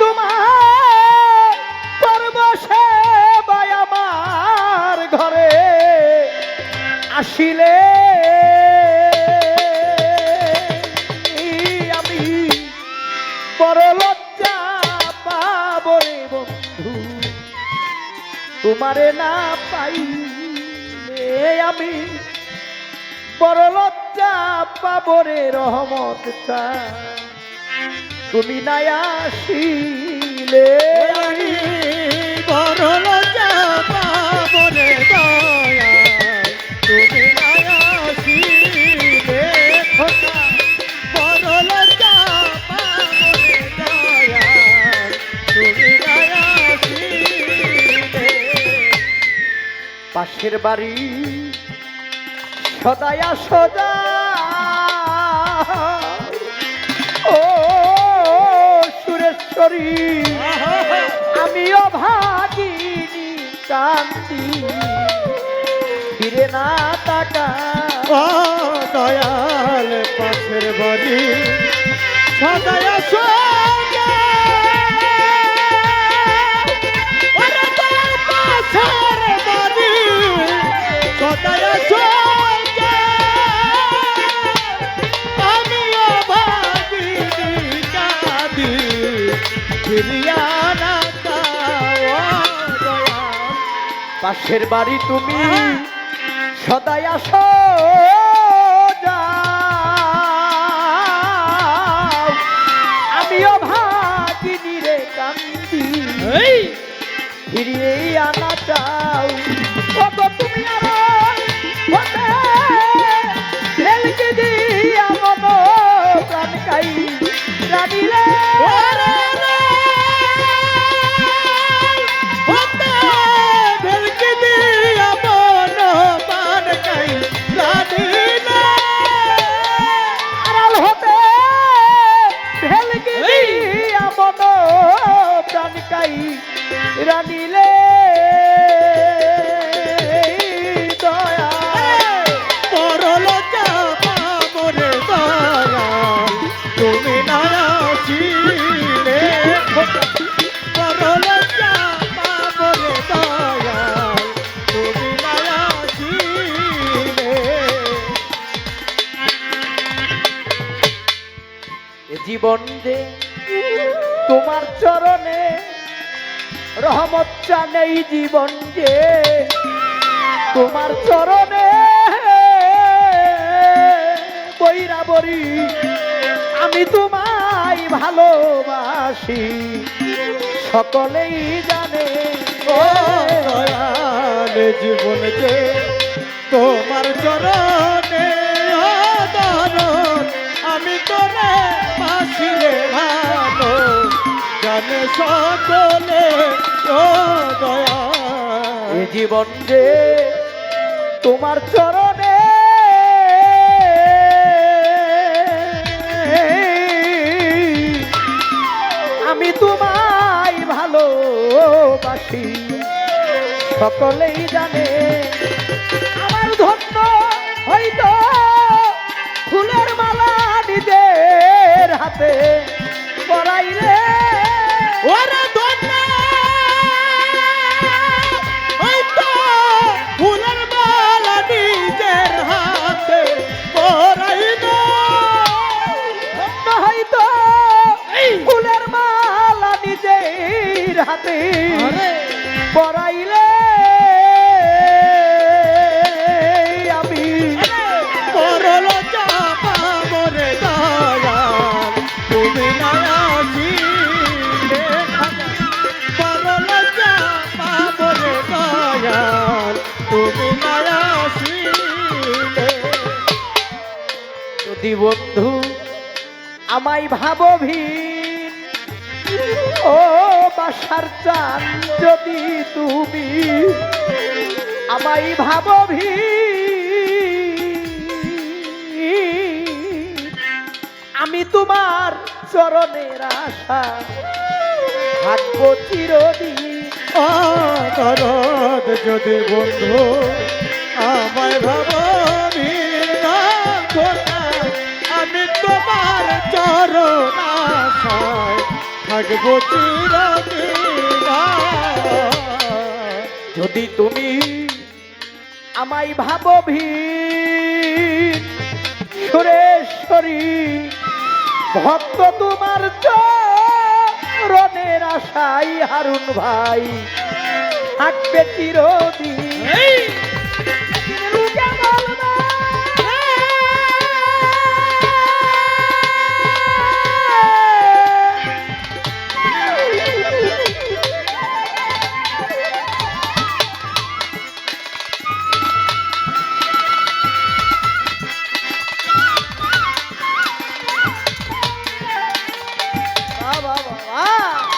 তোমার সেবায় আমার ঘরে। আসিলে আমি বড় লজ্জা পাব রে বন্ধু। তোমারে না পাইলে আমি বড় লজ্জা পাব রে রহমত চা তুমি নাই আসিলে। বড় লজ্জা দয়া তুমি নাই আসিলে। বড় লজ্জা পাবো দয়া তুমি নাই আসিলে। পাশের বাড়ি সদায়া সদা সুরেশ্বরী আমিও ভাগিনী কান্তি ফিরে না তাকা ও দয়াল পাশের বাড়ি। সদায় সোজা পাশের বাড়ি। সদায় পাশের বাড়ি তুমি সদাই আসো আমিও ভাগিনী রে কান্দি। ফিরিয়ে আনা রানিলে দয়া। পরল চাপামরে দয়া। তুমি না আসিলে পরল জীবন যে তোমার চরণে রহমত নেই জীবন যে। তোমার চরণে বৈরাবরী। আমি তোমায় ভালোবাসি। সকলেই জানে জীবন যে। তোমার চরণে আমি তোরে বাসিলে ভালো। জানে সকলে জীবন যে তোমার চরণে, আমি তোমায় ভালোবাসি। সকলেই জানে আমার ধন্য হয়তো ফুলের মালা নিজের হাতে পরাইলে ওরে দোনা ওই তো ফুলের মালা নিজের হাতে পরাইব ধন্য হয়তো ফুলের মালা নিজের হাতে পরাইলে বন্ধু, আমায় ভাবভিন ও বাসার চান যদি তুমি, আমায় ভাবভিন আমি তোমার চরণের আশা থাকব চিরদিন অকরদ যদি বন্ধু, আমায় ভাবনি তোমার চরণ যদি তুমি আমায় ভাবো ভীর সুরেশ্বরী, ভক্ত তোমার চরণের আশাই হারুন ভাই, থাকবে চিরদিন। વાહ વાહ વાહ વાહ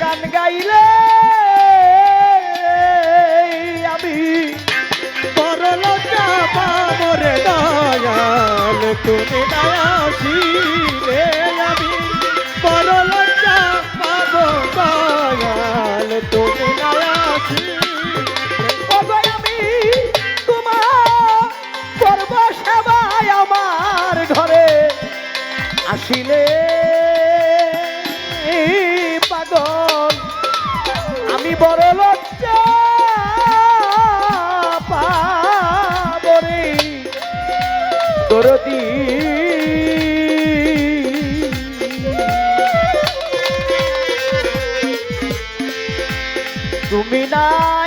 গান গাইলে আমি লজ্জা পাবরে দয়াল তুমি দয়াসি রে তুমি না